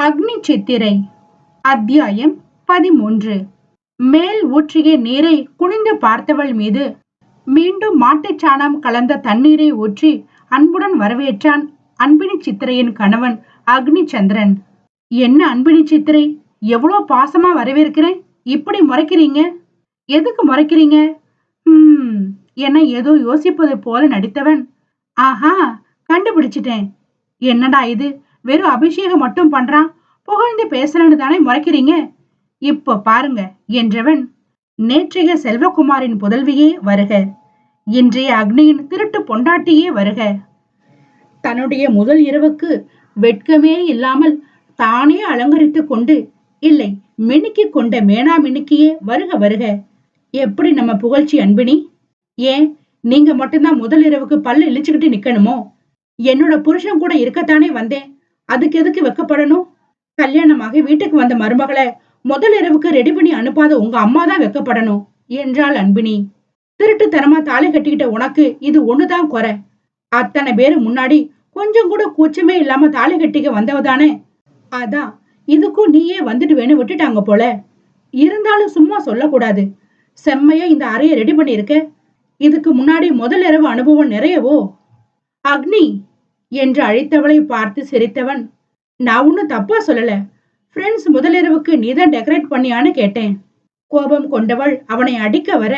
அக்னி சித்திரை அத்தியாயம் பதிமூன்று. மேல் ஊற்றிய நீரை குனிந்து பார்த்தவள் மீது மீண்டும் மாட்டுச் சாணம் கலந்த தண்ணீரை ஊற்றி அன்புடன் வரவேற்றான் அன்பினி சித்திரையின் கணவன் அக்னி சந்திரன். என்ன அன்பினி சித்திரை எவ்வளோ பாசமா வரவேற்கிறேன்? இப்படி முறைக்கிறீங்க? எதுக்கு முறைக்கிறீங்க? ம் என ஏதோ யோசிப்பது போல நடித்தவன். ஆஹா கண்டுபிடிச்சிட்டேன். என்னடா இது? வெறும் அபிஷேகம் மட்டும் பண்றான். புகழ்ந்து பேசுறேன்னு தானே முறைக்கிறீங்க? இப்போ பாருங்க என்றவன் நேற்றைய செல்வகுமாரின் புதல்வியே வருக. இன்றைய அக்னியின் திருட்டு பொண்டாட்டியே வருக. தன்னுடைய முதல் இரவுக்கு வெட்கமே இல்லாமல் தானே அலங்கரித்துக் கொண்டு இல்லை மினுக்கி கொண்ட மேனா மினுக்கியே வருக வருக. எப்படி நம்ம புகழ்ச்சி அன்பினி? ஏன் நீங்க மட்டும்தான் முதல் இரவுக்கு பல்லு இழிச்சுக்கிட்டு நிக்கணுமோ? என்னோட புருஷன் கூட இருக்கத்தானே வந்தேன். அதுக்கு எதுக்கு வெக்கப்படணும்? கல்யாணமாகி வீட்டுக்கு வந்த மருமகளை முதல் இரவுக்கு ரெடி பண்ணி அனுப்பாத உங்க அம்மா தான் வெக்கப்படணும் என்றாள் அன்பினி. திருட்டுத்தனமா தாலி கட்டிக்கிட்ட உனக்கு இது ஒண்ணுதான் குறை. அத்தனை பேரு முன்னாடி கொஞ்சம் கூட கூச்சமே இல்லாம தாலி கட்டிக்க வந்தவதானே அதான் இதுக்கும் நீயே வந்துட்டு வேணும் விட்டுட்டாங்க போல. இருந்தாலும் சும்மா சொல்லக்கூடாது. செம்மையா இந்த அறையை ரெடி பண்ணியிருக்க. இதுக்கு முன்னாடி முதல் இரவு அனுபவம் நிறையவோ? அக்னி என்று அழைத்தவளை பார்த்து சிரித்தவன் நான் ஒன்னும் தப்பா சொல்லல. ஃப்ரெண்ட்ஸ் முதலிரவுக்கு நீதான் டெக்கரேட் பண்ணியான்னு கேட்டேன். கோபம் கொண்டவள் அவனை அடிக்க வர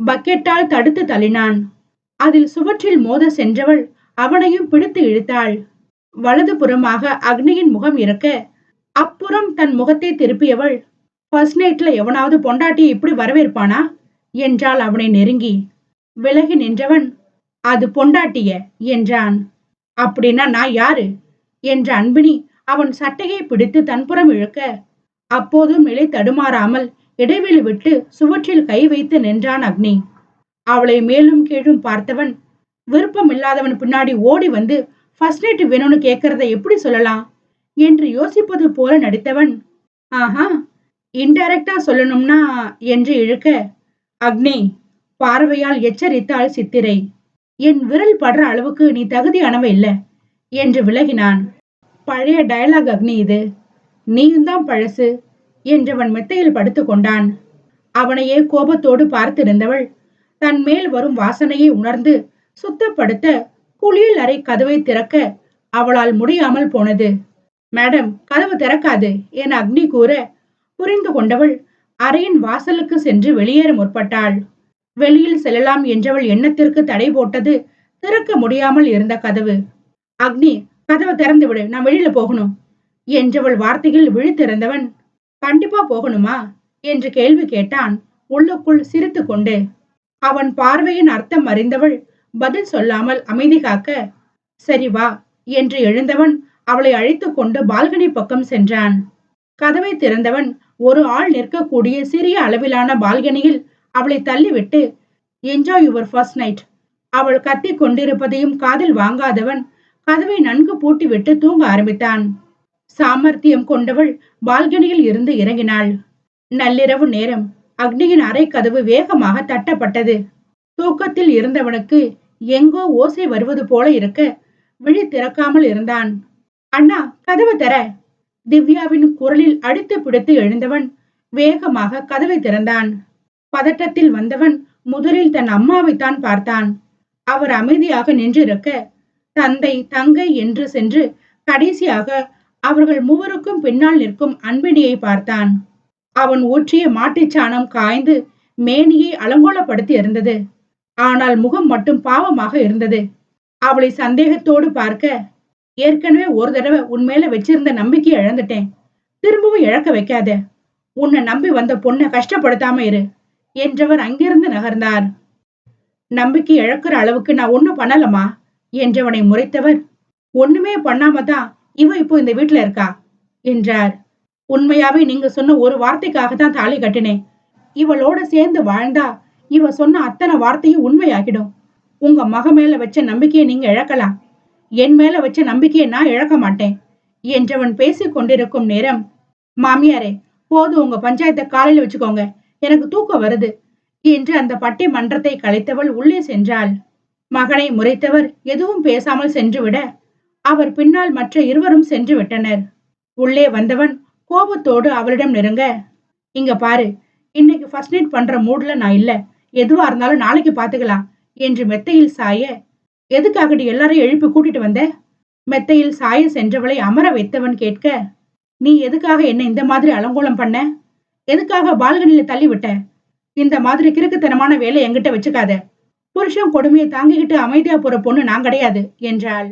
பக்கெட்டால் தடுத்து தள்ளினான். அதில் சுவற்றில் மோத சென்றவள் அவனையும் பிடித்து இழுத்தாள். வலது புறமாக அக்னியின் முகம் இருக்க அப்புறம் தன் முகத்தை திருப்பியவள் ஃபர்ஸ்ட் நைட்ல எவனாவது பொண்டாட்டியை இப்படி வரவேற்பானா? என்றாள் அவனை நெருங்கி. விலகி நின்றவன் அது பொண்டாட்டிய என்றான். அப்படின்னா நான் யாரு? என்ற அன்பினி அவன் சட்டையை பிடித்து தன்புறம் இழுக்க அப்போதும் நிலை தடுமாறாமல் இடைவெளி விட்டு சுவற்றில் கை வைத்து நின்றான் அக்னி. அவளை மேலும் கீழும் பார்த்தவன் விருப்பம் இல்லாதவன் பின்னாடி ஓடி வந்து ஃபர்ஸ்ட் நைட் வேணும்னு கேட்கறத எப்படி சொல்லலாம்? என்று யோசிப்பது போல நடித்தவன் ஆஹா இன்டைரக்டா சொல்லணும்னா என்று இழுக்க அக்னி பார்வையால் எச்சரித்தாள் சித்திரை. என் விரல் படுற அளவுக்கு நீ தகுதியானவ இல்ல என்று விலகினான். பழைய டயலாக் அக்னி இது. நீயும் தான் பழசு என்றவன் மெத்தையில் படுத்து கொண்டான். அவனையே கோபத்தோடு பார்த்திருந்தவள் தன் மேல் வரும் வாசனையை உணர்ந்து சுத்தப்படுத்த குளியல் அறை கதவை திறக்க அவளால் முடியாமல் போனது. மேடம் கதவு திறக்காது என அக்னி கூற புரிந்து கொண்டவள் அறையின் வாசலுக்கு சென்று வெளியேற முற்பட்டாள். வெளியில் செல்லலாம் என்றவள் எண்ணத்திற்கு தடை போட்டது திறக்க முடியாமல் இருந்த கதவு. அக்னி கதவை திறந்து விடு நான் வெளியில போகணும் என்றவள் வார்த்தையில் விழித்திருந்தவன் கண்டிப்பா போகணுமா? என்று கேள்வி கேட்டான் உள்ளுக்குள் சிரித்து கொண்டு அவன் பார்வையின் அர்த்தம் அறிந்தவள் பதில் சொல்லாமல் அமைதி காக்க சரி வா என்று எழுந்தவன் அவளை அழைத்து கொண்டு பால்கனி பக்கம் சென்றான். கதவை திறந்தவன் ஒரு ஆள் நிற்கக்கூடிய சிறிய அளவிலான பால்கனியில் அவளை தள்ளிவிட்டு என்ஜாய் யுவர் ஃபர்ஸ்ட் நைட் அவள் கத்தி கொண்டிருப்பதையும் காதில் வாங்காதவன் கதவை நன்கு பூட்டிவிட்டு தூங்க ஆரம்பித்தான். சாமர்த்தியம் கொண்டவள் பால்கனியில் இருந்து இறங்கினாள். நள்ளிரவு நேரம். அக்னியின் அறை கதவு வேகமாக தட்டப்பட்டது. தூக்கத்தில் இருந்தவனுக்கு எங்கோ ஓசை வருவது போல இருக்க விழி திறக்காமல் இருந்தான். அண்ணா கதவு தர. திவ்யாவின் குரலில் அடித்து பிடித்து எழுந்தவன் வேகமாக கதவை திறந்தான். பதட்டத்தில் வந்தவன் முதலில் தன் அம்மாவைத்தான் பார்த்தான். அவர் அமைதியாக நின்றிருக்க தந்தை தங்கை என்று சென்று கடைசியாக அவர்கள் மூவருக்கும் பின்னால் நிற்கும் அன்பினியை பார்த்தான். அவன் ஊற்றிய மாட்டுச்சாணம் காய்ந்து மேனியை அலங்கோலப்படுத்தி இருந்தது. ஆனால் முகம் மட்டும் பாவமாக இருந்தது. அவளை சந்தேகத்தோடு பார்க்க ஏற்கனவே ஒரு தடவை உன் மேல வச்சிருந்த நம்பிக்கையை இழந்துட்டேன். திரும்பவும் இழக்க வைக்காத. உன்னை நம்பி வந்த பொண்ணை கஷ்டப்படுத்தாம இரு. என்றவர் அங்கிருந்து நகர்ந்தார். நம்பிக்கை இழக்கிற அளவுக்கு நான் ஒண்ணும் பண்ணலமா என்றவனை முறைத்தவர். ஒண்ணுமே பண்ணாம தான் இவ இப்போ இந்த வீட்டுல இருக்கா? என்றார். உண்மையாவே நீங்க சொன்ன ஒரு வார்த்தைக்காக தான் தாலி கட்டினேன். இவளோட சேர்ந்து வாழ்ந்தா இவ சொன்ன அத்தனை வார்த்தையும் உண்மையாகிடும். உங்க மக மேல வச்ச நம்பிக்கையை நீங்க இழக்கலாம். என் மேல வச்ச நம்பிக்கையை நான் இழக்க மாட்டேன் என்றவன் பேசிக் கொண்டிருக்கும் நேரம் மாமியாரே போதும் உங்க பஞ்சாயத்தை காலையில வச்சுக்கோங்க. எனக்கு தூக்கம் வருது. என்று அந்த பட்டி மன்றத்தை கலைத்தவள் உள்ளே சென்றாள். மகனை முறைத்தவர் எதுவும் பேசாமல் சென்றுவிட அவர் பின்னால் மற்ற இருவரும் சென்று விட்டனர். உள்ளே வந்தவன் கோபத்தோடு அவளிடம் நெருங்க இங்க பாரு இன்னைக்கு ஃபர்ஸ்ட் நைட் பண்ற மூட்ல நான் இல்ல. எதுவா இருந்தாலும் நாளைக்கு பாத்துக்கலாம் என்று மெத்தையில் சாய எதுக்காகடி எல்லாரையும் எழுப்பி கூட்டிட்டு வந்த? மெத்தையில் சாய சென்றவளை அமர வைத்தவன் கேட்க நீ எதுக்காக என்ன இந்த மாதிரி அலங்கோலம் பண்ண? எதுக்காக பால்கனியில தள்ளி விட்ட இந்த மாதிரி கிறுக்குத்தனமான வேலை என்கிட்ட வச்சுக்காத. புருஷன் கொடுமையை தாங்கிக்கிட்டு அமைதியா போற பொண்ணு நான் கிடையாது என்றாள்.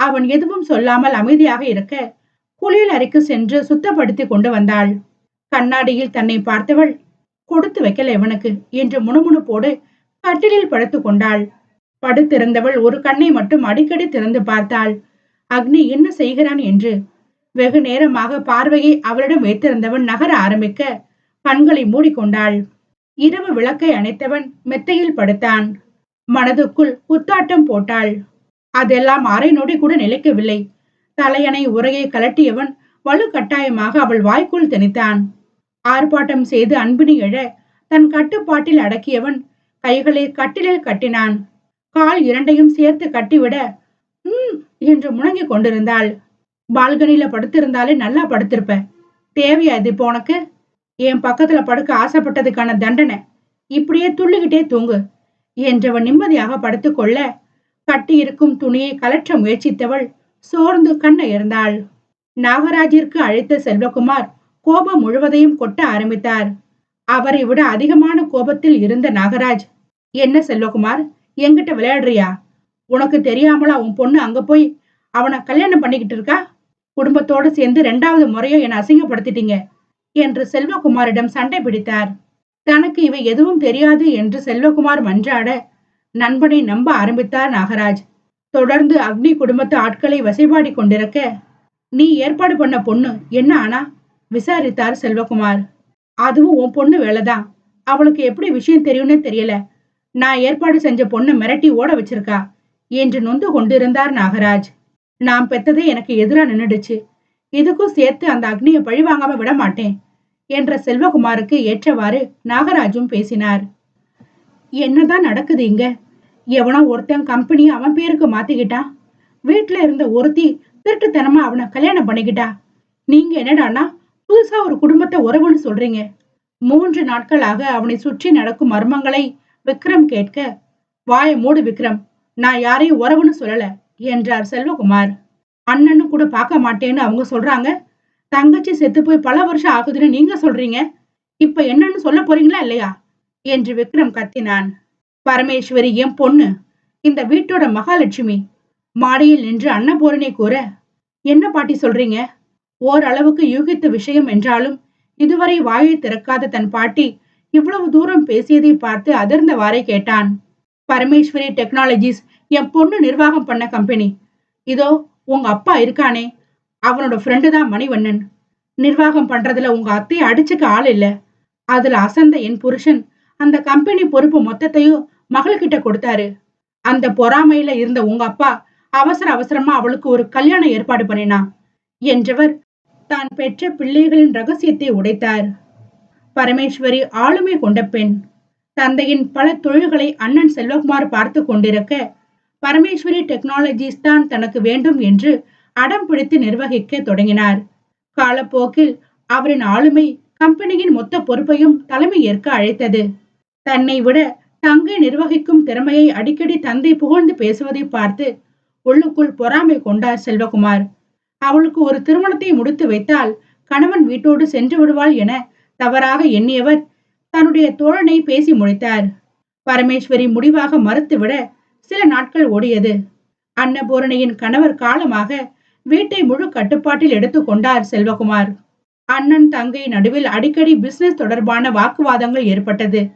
அவன் எதுவும் சொல்லாமல் அமைதியாக இருக்க குளியல் அறைக்கு சென்று சுத்தப்படுத்தி கொண்டு வந்தாள். கண்ணாடியில் தன்னை பார்த்தவள் கொடுத்து வைக்கல இவனுக்கு என்று முணுமுணுப்போடு கட்டிலில் படுத்து கொண்டாள். படுத்திருந்தவள் ஒரு கண்ணை மட்டும் அடிக்கடி திறந்து பார்த்தாள். அக்னி என்ன செய்கிறான் என்று வெகு நேரமாக பார்வையை அவளிடம் வைத்திருந்தவன் நகர ஆரம்பிக்க கண்களை மூடிக்கொண்டாள். இரவு விளக்கை அணைத்தவன் மெத்தையில் படுத்தான். மனதுக்குள் குத்தாட்டம் போட்டாள். அதெல்லாம் அரை நொடி கூட நிலைக்கவில்லை. தலையணை உரையை கலட்டியவன் வலுக்கட்டாயமாக அவள் வாய்க்குள் திணித்தான் ஆர்ப்பாட்டம் செய்து அன்பினி எழ தன் கட்டுப்பாட்டில் அடக்கியவன் கைகளை கட்டிலில் கட்டினான். கால் இரண்டையும் சேர்த்து கட்டிவிட உம் என்று முணங்கிக் கொண்டிருந்தாள். பால்கனில படுத்திருந்தாலே நல்லா படுத்திருப்ப. தேவையா இது இப்போ உனக்கு? என் பக்கத்துல படுக்க ஆசைப்பட்டதுக்கான தண்டனை. இப்படியே துள்ளிக்கிட்டே தூங்கு. என்றவன் நிம்மதியாக படுத்துக்கொள்ள கட்டி இருக்கும் துணியை கலற்ற முயற்சித்தவள் சோர்ந்து கண்ண இருந்தாள் நாகராஜிற்கு அழைத்த செல்வகுமார் கோபம் முழுவதையும் கொட்ட ஆரம்பித்தார். அவரை விட அதிகமான கோபத்தில் இருந்த நாகராஜ் என்ன செல்வகுமார் என்கிட்ட விளையாடுறியா? உனக்கு தெரியாமலா உன் பொண்ணு அங்க போய் அவனை கல்யாணம் பண்ணிக்கிட்டு இருக்கா? குடும்பத்தோட சேர்ந்து ரெண்டாவது முறையை என்னை அசிங்கப்படுத்திட்டீங்க. என்று செல்வகுமாரிடம் சண்டை பிடித்தார். தனக்கு இவை எதுவும் தெரியாது என்று செல்வகுமார் மன்றாட நண்பனை நம்ப ஆரம்பித்தார் நாகராஜ். தொடர்ந்து அக்னி குடும்பத்து ஆட்களை வசைபாடி கொண்டிருக்க நீ ஏற்பாடு பண்ண பொண்ணு என்ன ஆனா? விசாரித்தார் செல்வகுமார். அதுவும் உன் பொண்ணு வேலைதான் அவளுக்கு எப்படி விஷயம் தெரியும்னு தெரியல. நான் ஏற்பாடு செஞ்ச பொண்ணு மிரட்டி ஓட வச்சிருக்கா? என்று நொந்து கொண்டிருந்தார் நாகராஜ். நான் பெத்ததே எனக்கு எதிரா நின்னுடுச்சு. இதுக்கும் சேர்த்து அந்த அக்னியை பழிவாங்காம விட மாட்டேன் என்ற செல்வகுமாருக்கு ஏற்றவாறு நாகராஜும் பேசினார். என்னதான் நடக்குது இங்க? எவனோ ஒருத்தன் கம்பெனியை அவன் பேருக்கு மாத்திக்கிட்டான் வீட்டுல இருந்த ஒருத்தி திருட்டுத்தனமா அவனை கல்யாணம் பண்ணிக்கிட்டா? நீங்க என்னடானா புதுசா ஒரு குடும்பத்தை உறவுன்னு சொல்றீங்க. மூன்று நாட்களாக அவனை சுற்றி நடக்கும் மர்மங்களை விக்ரம் கேட்க வாய மூடு விக்ரம் நான் யாரையும் உறவுன்னு சொல்லல என்றார் செல்வகுமார். அண்ணன்னு கூட பார்க்க மாட்டேன்னு அவங்க சொல்றாங்க. தங்கச்சி செத்து போய் பல வருஷம் ஆகுதுன்னு நீங்க சொல்றீங்க. இப்ப என்னன்னு சொல்ல போறீங்களா இல்லையா? என்று விக்ரம் கத்தினான். பரமேஸ்வரி என் பொண்ணு இந்த வீட்டோட மகாலட்சுமி மாடியில் நின்று அன்னபூரணி கூற என்ன பாட்டி சொல்றீங்க? ஓரளவுக்கு யூகித்த விஷயம் என்றாலும் இதுவரை வாயை திறக்காத தன் பாட்டி இவ்வளவு தூரம் பேசியதை பார்த்து அதிர்ந்தவாறே கேட்டான். பரமேஸ்வரி டெக்னாலஜிஸ் என் பொண்ணு நிர்வாகம் பண்ண கம்பெனி. இதோ உங்க அப்பா இருக்கானே? அவனோட ஃப்ரெண்டு தான் மணிவண்ணன். நிர்வாகம் பண்றதுல உங்க அத்தையை அடிச்சுக்க ஆள் இல்ல. அதுல அசந்த என் புருஷன் அந்த கம்பெனி பொறுப்பு மொத்தத்தையும் மகள்கிட்ட கொடுத்தாரு. அந்த பொறாமையில இருந்த உங்க அப்பா அவசர அவசரமா அவளுக்கு ஒரு கல்யாணம் ஏற்பாடு பண்ணினான். என்றவர் தான் பெற்ற பிள்ளைகளின் ரகசியத்தை உடைத்தார். பரமேஸ்வரி ஆளுமை கொண்ட பெண். தந்தையின் பல தொழில்களை அண்ணன் செல்வகுமார் பார்த்து கொண்டிருக்க பரமேஸ்வரி டெக்னாலஜிஸ் தான் தனக்கு வேண்டும் என்று அடம் பிடித்து நிர்வகிக்க தொடங்கினார். காலப்போக்கில் அவரின் ஆளுமை கம்பெனியின் மொத்த பொறுப்பையும் தலைமை ஏற்க அழைத்தது. தன்னை விட தங்கை நிர்வகிக்கும் திறமையை அடிக்கடி தந்தை புகழ்ந்து பேசுவதை பார்த்து உள்ளுக்குள் பொறாமை கொண்டார் செல்வகுமார். அவளுக்கு ஒரு திருமணத்தை முடித்து வைத்தால் கணவன் வீட்டோடு சென்று விடுவாள் என தவறாக எண்ணியவர் தன்னுடைய தோழனை பேசி முடித்தார். பரமேஸ்வரி முடிவாக மறுத்துவிட சில நாட்கள் ஓடியது. அன்னபூரணியின் கணவர் காலமாக வீட்டை முழு கட்டுப்பாட்டில் எடுத்துக் கொண்டார் செல்வகுமார். அண்ணன் தங்கை நடுவில் அடிக்கடி பிசினஸ் தொடர்பான வாக்குவாதங்கள் ஏற்பட்டது.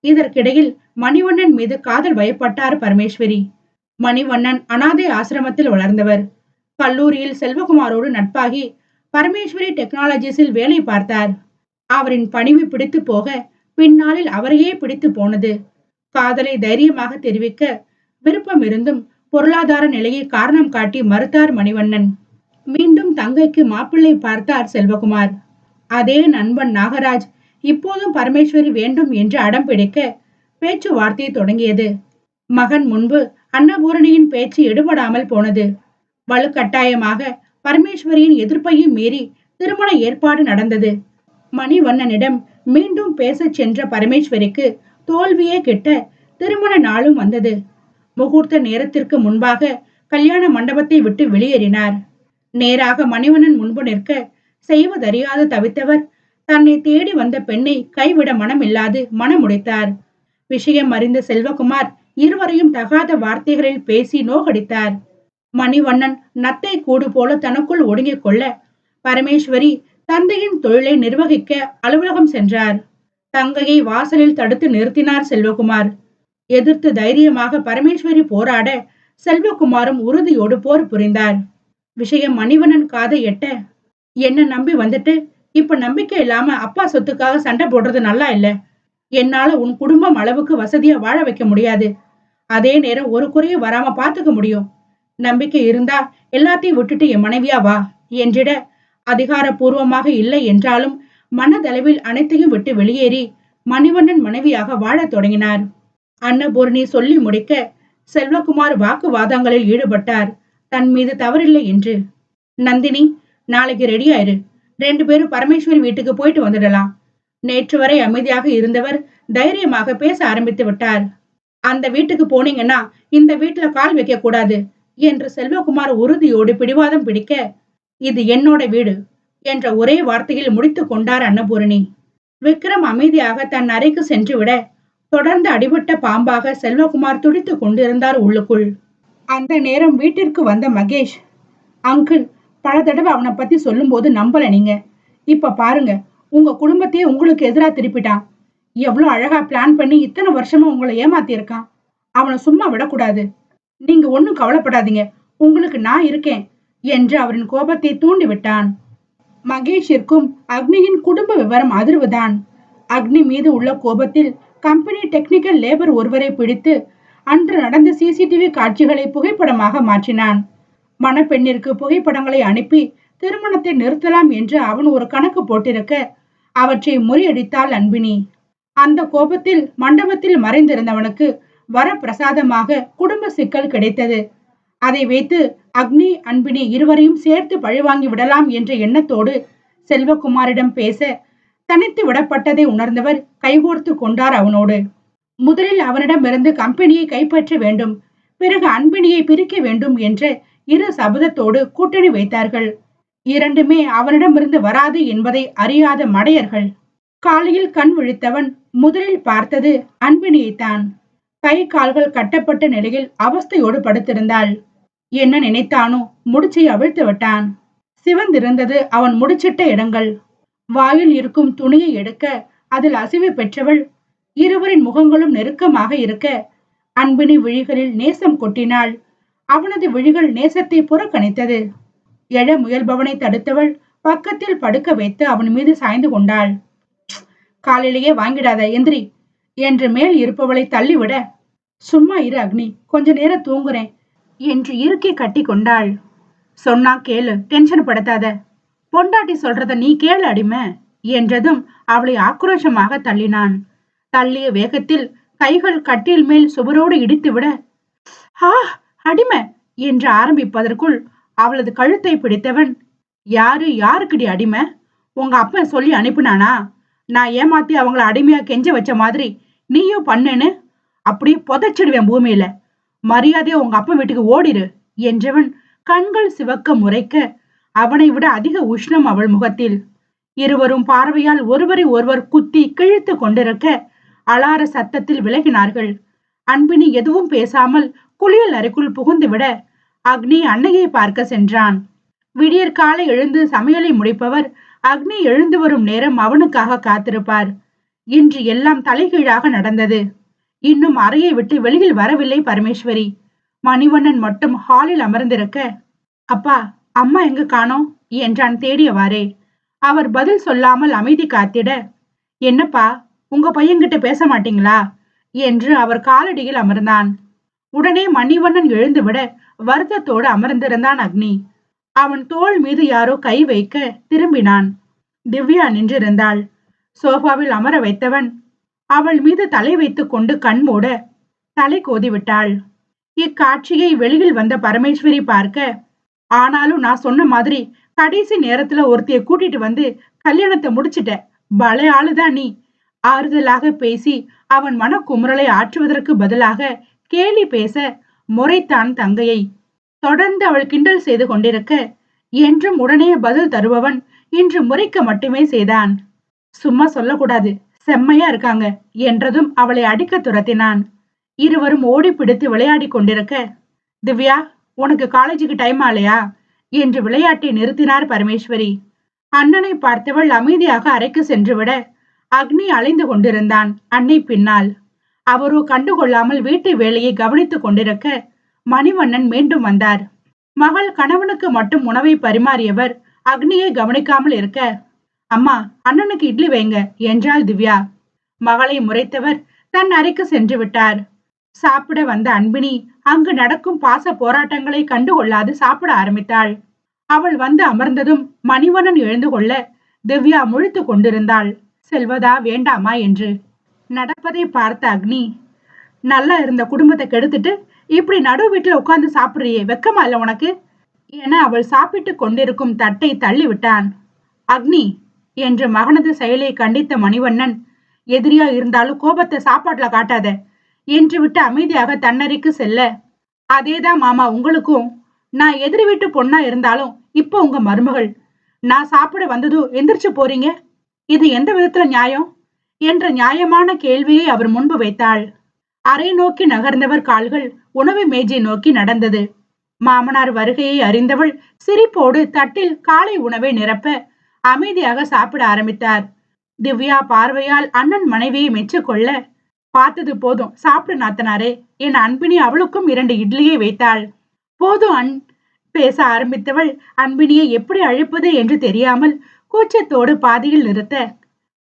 இதற்கிடையில் மணிவண்ணன் மீது காதல் வயப்பட்டார் பரமேஸ்வரி. மணிவண்ணன் அனாதை ஆசிரமத்தில் வளர்ந்தவர். கல்லூரியில் செல்வகுமாரோடு நட்பாகி பரமேஸ்வரி டெக்னாலஜிஸில் வேலை பார்த்தார். அவரின் பணிவு பிடித்து போக பின்னாளில் அவரையே பிடித்து போனது. காதலை தைரியமாக தெரிவிக்க விருப்பம் இருந்தும் பொருளாதார நிலையை காரணம் காட்டி மறுத்தார் மணிவண்ணன். மீண்டும் தங்கைக்கு மாப்பிள்ளை பார்த்தார் செல்வகுமார். அதே நண்பன் நாகராஜ் இப்போதும் பரமேஸ்வரி வேண்டும் என்று அடம் பிடிக்க பேச்சுவார்த்தை தொடங்கியது. மகன் முன்பு அன்னபூரணியின் பேச்சு எடுபடாமல் போனது. வலுக்கட்டாயமாக பரமேஸ்வரியின் எதிர்ப்பையும் மீறி திருமண ஏற்பாடு நடந்தது. மணிவண்ணனிடம் மீண்டும் பேசச் சென்ற பரமேஸ்வரிக்கு தோல்வியே கிட்ட திருமண நாளும் வந்தது. முகூர்த்த நேரத்திற்கு முன்பாக கல்யாண மண்டபத்தை விட்டு வெளியேறினார். நேராக மணிவண்ணன் முன்பு நிற்க செய்வதறியாது தவித்தவர் தன்னை தேடி வந்த பெண்ணை கைவிட மனமில்லாது மனமுடைத்தார். விஷயம் அறிந்த செல்வகுமார் இருவரையும் தகாத வார்த்தைகளில் பேசி நோகடித்தார். மணிவண்ணன் நத்தை கூடு போல தனக்குள் ஒடுங்கிக் கொள்ள பரமேஸ்வரி தந்தையின் தொழிலை நிர்வகிக்க அலுவலகம் சென்றார். தங்கையை வாசலில் தடுத்து நிறுத்தினார் செல்வகுமார். எதிர்த்து தைரியமாக பரமேஸ்வரி போராட செல்வகுமாரும் உறுதியோடு போர் புரிந்தார். விஷயம் மணிவண்ணன் காதை எட்ட என்ன நம்பி வந்துட்டு இப்ப நம்பிக்கை இல்லாம அப்பா சொத்துக்காக சண்டை போடுறது நல்லா இல்ல. என்னால உன் குடும்பம் அளவுக்கு வசதியா வாழ வைக்க முடியாது. அதே நேரம் ஒரு குறையும் வராம பாத்துக்க முடியும். நம்பிக்கை இருந்தா எல்லாத்தையும் விட்டுட்டு என் மனைவியா வா என்றிட அதிகாரப்பூர்வமாக இல்லை என்றாலும் மனதளவில் அனைத்தையும் விட்டு வெளியேறி மணிவண்ணன் மனைவியாக வாழத் தொடங்கினார். அன்னபூரணி சொல்லி முடிக்க செல்வகுமார் வாக்குவாதங்களில் ஈடுபட்டார். தன் மீது தவறில்லை என்று. நந்தினி நாளைக்கு ரெடியாயிரு ரெண்டு பேரும் பரமேஸ்வரி வீட்டுக்கு போயிட்டு வந்துடலாம். நேற்று வரை அமைதியாக இருந்தவர் தைரியமாக பேச ஆரம்பித்து விட்டார். அந்த வீட்டுக்கு போனீங்கன்னா இந்த வீட்டுல கால் வைக்க கூடாது என்று செல்வகுமார் உறுதியோடு பிடிவாதம் பிடிக்க இது என்னோட வீடு என்ற ஒரே வார்த்தையில் முடித்துக் கொண்டார் அன்னபூரணி. விக்ரம் அமைதியாக தன் அறைக்கு சென்று விட தொடர்ந்து அடிபட்ட பாம்பாக செல்வகுமார் துடித்துக் கொண்டிருந்தார் உள்ளுக்குள். அந்த நேரம் வீட்டிற்கு வந்த மகேஷ் அங்கிள் பல தடவை அவனை பத்தி சொல்லும்போது நம்பல நீங்க. இப்ப பாருங்க உங்க குடும்பத்தையே உங்களுக்கு எதிரா திருப்பிட்டான். எவ்வளோ அழகா பிளான் பண்ணி இத்தனை வருஷமா உங்களை ஏமாத்திருக்கான் அவனை சும்மா விடக்கூடாது. நீங்க ஒன்றும் கவலைப்படாதீங்க. உங்களுக்கு நான் இருக்கேன் என்று அவரின் கோபத்தை தூண்டி விட்டான் மகேஷிற்கும் அக்னியின் குடும்ப விவரம் அதிர்வுதான். அக்னி மீது உள்ள கோபத்தில் கம்பெனி டெக்னிக்கல் லேபர் ஒருவரை பிடித்து அன்று நடந்த சிசிடிவி காட்சிகளை புகைப்படமாக மாற்றினான். மணப்பெண்ணிற்கு புகைப்படங்களை அனுப்பி திருமணத்தை நிறுத்தலாம் என்று அவன் ஒரு கணக்கு போட்டிருக்க அவற்றை முறியடித்தாள் அன்பினி. அந்த கோபத்தில் மண்டபத்தில் மறைந்திருந்தவனுக்கு வரப்பிரசாதமாக குடும்ப சிக்கல் கிடைத்தது. அதை வைத்து அக்னி அன்பினி இருவரையும் சேர்த்து பழிவாங்கி விடலாம் என்ற எண்ணத்தோடு செல்வகுமாரிடம் பேச தனித்து விடப்பட்டதை உணர்ந்தவர் கைகோர்த்து கொண்டார் அவனோடு. முதலில் அவனிடமிருந்து கம்பெனியை கைப்பற்ற வேண்டும் பிறகு அன்பினியை பிரிக்க வேண்டும் என்று இரு சபதத்தோடு கூட்டணி வைத்தார்கள். இரண்டுமே அவனிடமிருந்து வராது என்பதை அறியாத மடையர்கள். காலையில் கண் விழித்தவன் முதலில் பார்த்தது அன்பினியைத்தான். கை கால்கள் கட்டப்பட்ட நிலையில் அவஸ்தையோடு படுத்திருந்தாள். என்ன நினைத்தானோ முடிச்சை அவிழ்த்து விட்டான். சிவந்திருந்தது அவன் முடிச்சிட்ட இடங்கள். வாயில் இருக்கும் துணியை எடுக்க அதில் அசைவு பெற்றவள். இருவரின் முகங்களும் நெருக்கமாக இருக்க அன்பினி விழிகளில் நேசம் கொட்டினாள். அவனது விழிகள் நேசத்தை புறக்கணித்தது. எழ முயல்பவனை தடுத்தவள் பக்கத்தில் படுக்க வைத்து அவன் மீது சாய்ந்து கொண்டாள். காலையிலேயே வாங்கிடாத எந்திரி என்று மேல் இருப்பவளை தள்ளிவிட சும்மா இரு அக்னி கொஞ்ச நேரம் தூங்குறேன் என்று இருக்கி கட்டி கொண்டாள். சொன்னா கேளு டென்ஷன் படுத்தாத. பொண்டாட்டி சொல்றத நீ கேள் அடிமை என்றதும் அவளை ஆக்ரோஷமாக தள்ளினான். தள்ளிய வேகத்தில் கைகள் கட்டில் மேல் சுவரோடு இடித்துவிட ஆ அடிமை என்று ஆரம்பிப்பதற்குள் அவளது கழுத்தை பிடித்தவன் யாரு யாருக்குடி அடிமை? உங்க அப்பன் சொல்லி அனுப்பினானா? நான் ஏமாத்தி அவங்கள அடிமையா கெஞ்ச வச்ச மாதிரி நீயும் பண்ணுன்னு? அப்படியே புதைச்சிடுவேன் பூமியில. மரியாதையை உங்க அப்பா வீட்டுக்கு ஓடிரு என்றவன் கண்கள் சிவக்க முறைக்க அவனை விட அதிக உஷ்ணம் அவள் முகத்தில். இருவரும் பார்வையால் ஒருவரை ஒருவர் குத்தி கிழித்து கொண்டிருக்க அலார சத்தத்தில் விலகினார்கள். அன்பினி எதுவும் பேசாமல் குளியல் அறைக்குள் புகுந்துவிட அக்னி அன்னையை பார்க்க சென்றான். விடியற் காலை எழுந்து சமையலை முடிப்பவர் அக்னி எழுந்து வரும் நேரம் அவனுக்காக காத்திருப்பார். இன்று எல்லாம் தலைகீழாக நடந்தது. இன்னும் அறையை விட்டு வெளியில் வரவில்லை பரமேஸ்வரி. மணிவண்ணன் மட்டும் ஹாலில் அமர்ந்திருக்க அப்பா அம்மா எங்கு காணோம்? என்றான் தேடியவாறே. அவர் பதில் சொல்லாமல் அமைதி காத்திட என்னப்பா உங்க பையன்கிட்ட பேச மாட்டீங்களா? என்று அவர் காலடியில் அமர்ந்தான். உடனே மணிவண்ணன் எழுந்துவிட வருத்தத்தோடு அமர்ந்திருந்தான் அக்னி. அவன் தோள் மீது யாரோ கை வைக்க திரும்பினான். திவ்யா நின்றிருந்தாள். சோஃபாவில் அமர வைத்தவன் அவள் மீது தலை வைத்துக் கொண்டு கண் மூட தலை கோதிவிட்டாள். இக்காட்சியை வெளியில் வந்த பரமேஸ்வரி பார்க்க ஆனாலும் நான் சொன்ன மாதிரி கடைசி நேரத்துல ஒருத்தைய கூட்டிட்டு வந்து கல்யாணத்தை முடிச்சிட்ட. பல ஆளுதான் நீ? ஆறுதலாக பேசி அவன் மனக்குமுறலை ஆற்றுவதற்கு பதிலாக கேலி பேச முறைத்தான் தங்கையை. தொடர்ந்து அவள் கிண்டல் செய்து கொண்டிருக்க என்றும் உடனே பதில் தருபவன் இன்று முறைக்க மட்டுமே செய்தான். சும்மா சொல்லக்கூடாது செம்மையா இருக்காங்க என்றதும் அவளை அடிக்க துரத்தினான். இருவரும் ஓடி பிடித்து விளையாடி கொண்டிருக்க திவ்யா உனக்கு காலேஜுக்கு டைம் ஆலையா? என்று விளையாட்டை நிறுத்தினார் பரமேஸ்வரி. அண்ணனை பார்த்தவள் அமைதியாக அறைக்கு சென்றுவிட அக்னி அலைந்து கொண்டிருந்தான் அன்னை பின்னால். அவரோ கண்டுகொள்ளாமல் வீட்டு வேலையை கவனித்துக் கொண்டிருக்க மணிவண்ணன் மீண்டும் வந்தார். மகள் கணவனுக்கு மட்டும் உணவை பரிமாறியவர் அக்னியை கவனிக்காமல் இருக்க அம்மா அண்ணனுக்கு இட்லி வைங்க என்றாள் திவ்யா. மகளை முறைத்தவர் தன் அறைக்கு சென்று விட்டார். சாப்பிட வந்த அன்பினி அங்கு நடக்கும் பாச போராட்டங்களை கண்டுகொள்ளாது சாப்பிட ஆரம்பித்தாள். அவள் வந்து அமர்ந்ததும் மணிவண்ணன் எழுந்து கொள்ள திவ்யா முழித்து கொண்டிருந்தாள். செல்வதா வேண்டாமா? என்று. நடப்பதை பார்த்த அக்னி நல்லா இருந்த குடும்பத்தை கெடுத்துட்டு இப்படி நடு வீட்டுல உட்கார்ந்து சாப்பிடுறியே வெக்கமா இல்ல உனக்கு? என அவள் சாப்பிட்டு கொண்டிருக்கும் தட்டை தள்ளிவிட்டான் அக்னி என்று மகனது செயலை கண்டித்த மணிவண்ணன் எதிரியா இருந்தாலும் கோபத்தை சாப்பாட்டுல காட்டாத. என்று விட்டு அமைதியாக தன்னறிக்கு செல்ல. அதேதான் மாமா உங்களுக்கும். நான் எதிர் வீட்டு பொண்ணா இருந்தாலும் இப்போ உங்க மருமகள். நான் சாப்பிட வந்ததும் எந்திரிச்சு போறீங்க? இது எந்த விதத்துல நியாயம்? என்ற நியாயமான கேள்வியை அவர் முன்பு வைத்தாள். அறை நோக்கி நகர்ந்தவர் கால்கள் உணவு மேஜை நோக்கி நடந்தது. மாமனார் வருகையை அறிந்தவள் சிரிப்போடு தட்டில் காலை உணவை நிரப்ப அமைதியாக சாப்பிட ஆரம்பித்தார். திவ்யா பார்வையால் அண்ணன் மனைவியை மெச்சுக்கொள்ள பார்த்தது போதும். சாப்பிடு நாத்தனாரே. என் அன்பினி அவளுக்கும் இரண்டு இட்லியை வைத்தாள். போதும் அன் பேச ஆரம்பித்தவள் அன்பினியை எப்படி அழைப்பது என்று தெரியாமல் கூச்சத்தோடு பாதியில் நிறுத்த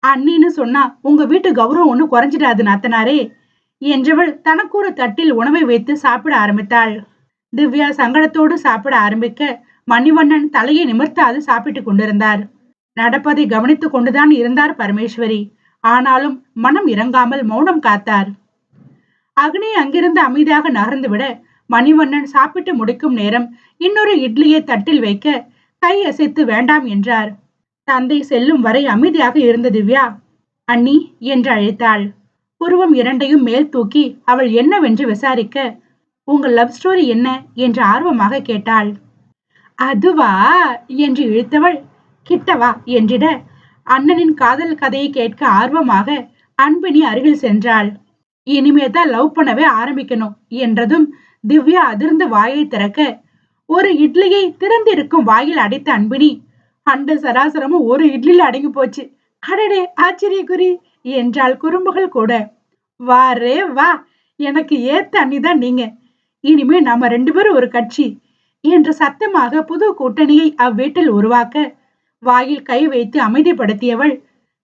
அண்ணின்னு சொன்னா உங்க வீட்டு கௌரவம் ஒண்ணு குறைஞ்சிடாது நாத்தனாரே என்றவள் தனக்கு ஒரு தட்டில் உணவை வைத்து சாப்பிட ஆரம்பித்தாள். திவ்யா சங்கடத்தோடு சாப்பிட ஆரம்பிக்க மணிவண்ணன் தலையை நிமிர்த்தாது சாப்பிட்டுக் கொண்டிருந்தார். நடப்பதை கவனித்துக் கொண்டுதான் இருந்தார் பரமேஸ்வரி. ஆனாலும் மனம் இறங்காமல் மௌனம் காத்தார். அக்னி அங்கிருந்து அமைதியாக நகர்ந்துவிட மணிவண்ணன் சாப்பிட்டு முடிக்கும் நேரம் இன்னொரு இட்லியை தட்டில் வைக்க கை அசைத்து வேண்டாம் என்றார். தந்தை செல்லும் வரை அமைதியாக இருந்த திவ்யா அண்ணி என்று அழைத்தாள். புருவம் இரண்டையும் மேல் தூக்கி அவள் என்னவென்று விசாரிக்க உங்கள் லவ் ஸ்டோரி என்ன? என்று ஆர்வமாக கேட்டாள். அதுவா? என்று இழுத்தவள் கிட்டவா? என்றிட அண்ணனின் காதல் கதையை கேட்க ஆர்வமாக அன்பினி அருகில் சென்றாள். இனிமே தான் லவ் பண்ணவே ஆரம்பிக்கணும் என்றதும் திவ்யா அதிர்ந்து வாயை திறக்க ஒரு இட்லியை திறந்திருக்கும் வாயில் அடைத்த அன்பினி அண்ட சராசரமும் ஒரு இட்லியில் அடங்கி போச்சு. அடடே ஆச்சரிய குறி என்றால் குறும்புகள் கூட. வாரே வா. எனக்கு ஏத்த அண்ணிதான் நீங்க. இனிமே நாம ரெண்டு பேரும் ஒரு கட்சி என்று சத்தமாக புது கூட்டணியை அவ்வீட்டில் உருவாக்க வாயில் கை வைத்து அமைதிப்படுத்தியவள்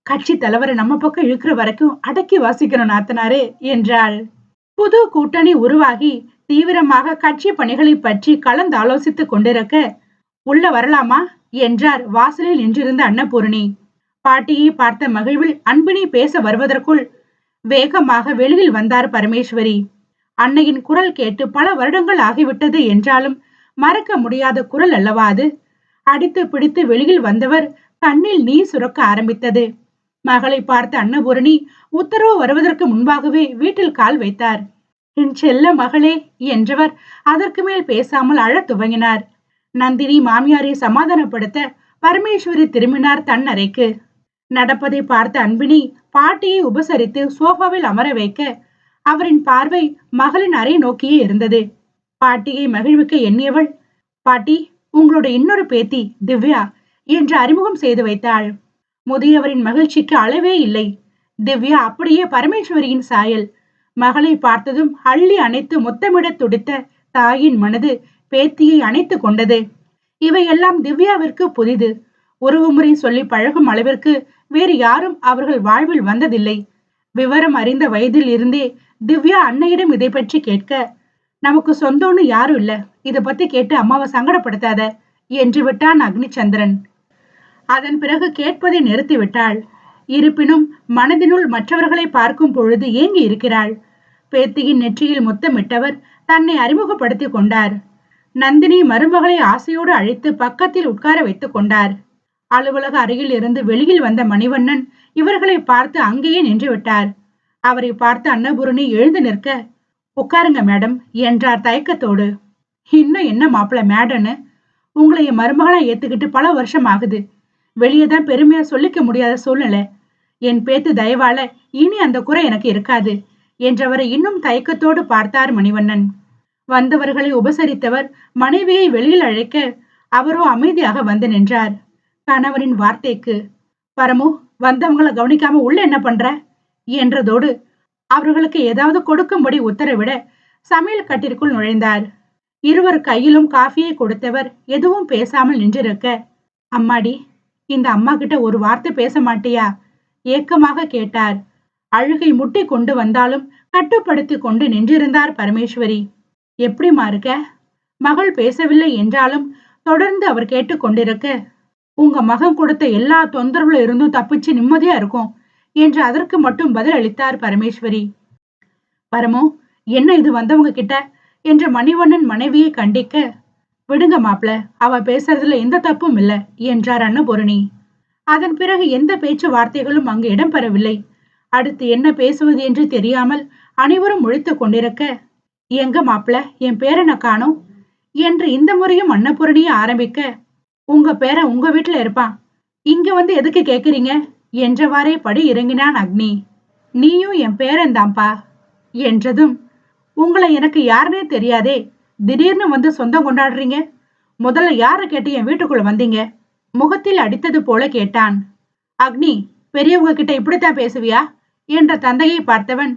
கட்சி தலைவரை நம்ம பக்கம் இழுக்கிற வரைக்கும் அடக்கி வாசிக்கணும் நாத்தனாரே என்றாள். புது கூட்டணி உருவாகி தீவிரமாக கட்சி பணிகளை பற்றி கலந்து ஆலோசித்துக் கொண்டிருக்க உள்ள வரலாமா? என்றார் வாசலில் நின்றிருந்த அன்னபூரணி. பாட்டியை பார்த்த மகிழ்வில் அன்பினி பேச வருவதற்குள் வேகமாக வெளியில் வந்தார் பரமேஸ்வரி. அன்னையின் குரல் கேட்டு பல வருடங்கள் ஆகிவிட்டது என்றாலும் மறக்க முடியாத குரல் அல்லவா அது? அடித்து பிடித்து வெளியில் வந்தவர் கண்ணில் நீர் சுரக்க ஆரம்பித்தது. மகளை பார்த்த அன்னபூரணி உத்தரவு வருவதற்கு முன்பாகவே வீட்டில் கால் வைத்தார். என் செல்ல மகளே என்றவர் அதற்கு மேல் பேசாமல் அழத் துவங்கினார். நந்தினி மாமியாரை சமாதானப்படுத்த பரமேஸ்வரி திரும்பினார் தன் அறைக்கு நடப்பதை பார்த்த அன்பினி பாட்டியை உபசரித்து சோஃபாவில் அமர வைக்க அவரின் பார்வை மகளின் அறை நோக்கியே இருந்தது. பாட்டியை மகிழ்விக்க எண்ணியவள் பாட்டி உங்களோட இன்னொரு பேத்தி திவ்யா என்று அறிமுகம் செய்து வைத்தாள். முதியவரின் மகிழ்ச்சிக்கு அளவே இல்லை. திவ்யா அப்படியே பரமேஸ்வரியின் சாயல். மகளை பார்த்ததும் அள்ளி அணைத்து முத்தமிட துடித்த தாயின் மனது பேத்தியை அணைத்து கொண்டது. இவையெல்லாம் திவ்யாவிற்கு புதிது. உறவுமுறை சொல்லி பழகும் அளவிற்கு வேறு யாரும் அவர்கள் வாழ்வில் வந்ததில்லை. விவரம் அறிந்த வயதில் இருந்தே திவ்யா அன்னையிடம் இதை பற்றி கேட்க நமக்கு சொந்தம்னு யாரும் இல்ல. இத பத்தி கேட்டு அம்மாவை சங்கடப்படுத்தாத என்று விட்டான் அக்னிச்சந்திரன். அதன் பிறகு கேட்பதை நிறுத்தி விட்டாள். இருப்பினும் மனதினுள் மற்றவர்களை பார்க்கும் பொழுது ஏங்கி இருக்கிறாள். பேத்தியின் நெற்றியில் முத்தமிட்டவர் தன்னை அறிமுகப்படுத்திக் கொண்டார். நந்தினி மருமகளை ஆசையோடு அழைத்து பக்கத்தில் உட்கார வைத்துக் கொண்டார். அலுவலக அருகில் இருந்து வெளியில் வந்த மணிவண்ணன் இவர்களை பார்த்து அங்கேயே நின்று விட்டார். அவரை பார்த்து அன்னபூரணி எழுந்து நிற்க உட்காருங்க மேடம் என்றார் தயக்கத்தோடு. இன்னும் என்ன மாப்பிள்ள மேடன்னு? உங்களை என் மருமகளா ஏத்துக்கிட்டு பல வருஷம் ஆகுது வெளியே தான் பெருமையா சொல்லிக்க முடியாத சூழ்நிலை. என் பேத்து தயவால இனி அந்த குறை எனக்கு இருக்காது என்றவரை இன்னும் தயக்கத்தோடு பார்த்தார் மணிவண்ணன். வந்தவர்களை உபசரித்தவர் மனைவியை வெளியில் அழைக்க அவரோ அமைதியாக வந்து நின்றார். கணவரின் வார்த்தைக்கு பரமு வந்தவங்களை கவனிக்காம உள்ள என்ன பண்ற? என்றதோடு அவர்களுக்கு ஏதாவது கொடுக்கும்படி உத்தரவிட சமையல் கட்டிற்குள் நுழைந்தார். இருவர் கையிலும் காஃபியை கொடுத்தவர் எதுவும் பேசாமல் நின்றிருக்க அம்மாடி இந்த அம்மா கிட்ட ஒரு வார்த்தை பேச மாட்டியா? ஏக்கமாக கேட்டார். அழுகை முட்டி கொண்டு வந்தாலும் கட்டுப்படுத்தி கொண்டு நின்றிருந்தார் பரமேஸ்வரி. எப்படிமா இருக்க மகள் பேசவில்லை என்றாலும் தொடர்ந்து அவர் கேட்டுக்கொண்டிருக்க உங்க மகன் கொடுத்த எல்லா தொந்தரவுல இருந்தும் தப்பிச்சு நிம்மதியா இருக்கும். என்று அதற்கு மட்டும் பதில் அளித்தார் பரமேஸ்வரி. பரமோ என்ன இது வந்தவங்க கிட்ட என்று மணிவண்ணன் மனைவியை கண்டிக்க விடுங்க மாப்பிள அவ பேசுறதுல எந்த தப்பும் இல்லை என்றார் அன்னபூரணி. அதன் பிறகு எந்த பேச்சு வார்த்தைகளும் அங்கு இடம்பெறவில்லை. அடுத்து என்ன பேசுவது என்று தெரியாமல் அனைவரும் முழித்துக் கொண்டிருக்க எங்க மாப்பிள என் பேரனை காணோம் என்று இந்த முறையும் அன்னபூரணியை ஆரம்பிக்க உங்க பேரை உங்க வீட்டுல இருப்பான். இங்க வந்து எதுக்கு கேக்குறீங்க? என்றவாறே படி இறங்கினான் அக்னி. நீயும் என் பேரன் தான்ப்பா என்றதும் உங்களை எனக்கு யாருனே தெரியாதே திடீர்னு வந்து சொந்தம் கொண்டாடுறீங்க? முதல்ல யார கேட்டு என் வீட்டுக்குள்ள வந்தீங்க? முகத்தில் அடித்தது போல கேட்டான். அக்னி பெரியவங்க கிட்ட இப்படித்தான் பேசுவியா? என்ற தந்தையை பார்த்தவன்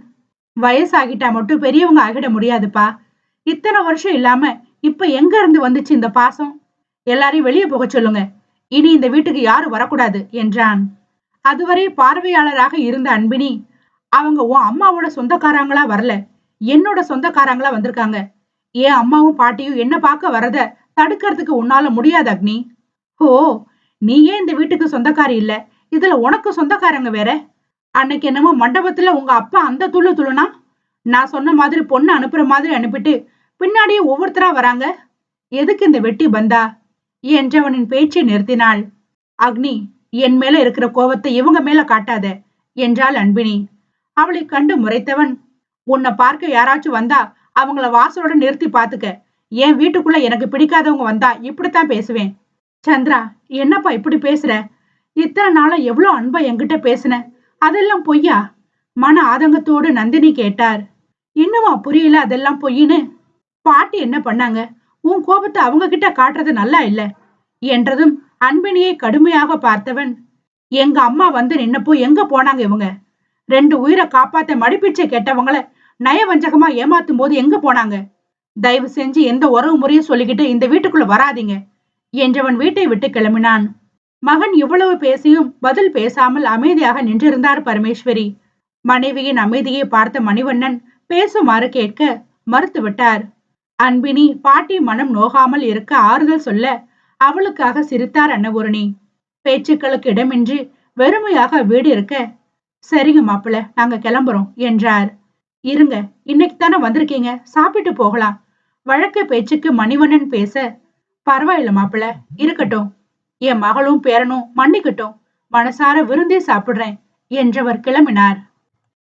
வயசாகிட்டா மட்டும் பெரியவங்க ஆகிட முடியாதுப்பா. இத்தனை வருஷம் இல்லாம இப்ப எங்க இருந்து வந்துச்சு இந்த பாசம்? எல்லாரையும் வெளியே போக சொல்லுங்க. இனி இந்த வீட்டுக்கு யாரும் வரக்கூடாது என்றான். அதுவரை பார்வையாளராக இருந்த அன்பினி அவங்க உன் அம்மாவோட சொந்தக்காரங்களா வரல. என்னோட சொந்தக்காரங்களா வந்திருக்காங்க. ஏன் அம்மாவும் பாட்டியும் என்ன பார்க்க வரத தடுக்கிறதுக்கு உன்னால முடியாது அக்னி. ஓ நீ ஏன் இந்த வீட்டுக்கு சொந்தக்காரி இல்ல? இதுல உனக்கு சொந்தக்காரங்க வேற? அன்னைக்கு என்னமோ மண்டபத்துல உங்க அப்பா அந்த துள்ளு துளுனா நான் சொன்ன மாதிரி பொண்ணு அனுப்புற மாதிரி அனுப்பிட்டு பின்னாடியே ஒவ்வொருத்தரா வராங்க? எதுக்கு இந்த வெட்டி பந்தா? என்றவனின் பேச்சை நிறுத்தினாள். அக்னி என் மேல இருக்கிற கோபத்தை இவங்க மேல காட்டாத என்றாள் அன்பினி. அவளை கண்டு முறைத்தவன் உன்னை பார்க்க யாராச்சும் வந்தா அவங்கள வாசலோட நிறுத்தி பாத்துக்க. என் வீட்டுக்குள்ள எனக்கு பிடிக்காதவங்க வந்தா இப்படித்தான் பேசுவேன். சந்திரா என்னப்பா இப்படி பேசுற? இத்தனை நாளா எவ்வளவு அன்பா என்கிட்ட பேசுன? அதெல்லாம் பொய்யா? மன ஆதங்கத்தோடு நந்தினி கேட்டார். இன்னுமா புரியல அதெல்லாம் பொய்ன்னு பாட்டி என்ன பண்ணாங்க? உன் கோபத்தை அவங்க கிட்ட காட்டுறது நல்லா இல்ல? என்றதும் அன்பினியை கடுமையாக பார்த்தவன் எங்க அம்மா வந்து நின்னப்போ எங்க போனாங்க இவங்க? ரெண்டு உயிரை காப்பாத்த மடிப்பிச்சை கேட்டவங்கள நயவஞ்சகமா ஏமாத்தும் போது எங்க போனாங்க? தயவு செஞ்சு எந்த உறவு முறையும் சொல்லிக்கிட்டு இந்த வீட்டுக்குள்ள வராதீங்க என்றவன் வீட்டை விட்டு கிளம்பினான். மகன் இவ்வளவு பேசியும் பதில் பேசாமல் அமைதியாக நின்றிருந்தார் பரமேஸ்வரி. மனைவியின் அமைதியை பார்த்த மணிவண்ணன் பேசுமாறு கேட்க மறுத்துவிட்டார். அன்பினி பாட்டி மனம் நோகாமல் இருக்க ஆறுதல் சொல்ல அவளுக்காக சிரித்தார் அன்னபூரணி. பேச்சுக்களுக்கு இடமின்றி வெறுமையாக வீடு இருக்க சரிங்க மாப்பிள்ள நாங்க கிளம்புறோம் என்றார். இருங்க இன்னைக்கு தானே வந்திருக்கீங்க சாப்பிட்டு போகலாம். வழக்க பேச்சுக்கு மணிவண்ணன் பேச பரவாயில்ல மாப்பிள்ள இருக்கட்டும். என் மகளும் பேரனும் மன்னிக்கட்டும் மனசார விருந்தே சாப்பிடுறேன் என்றவர் கிளம்பினார்.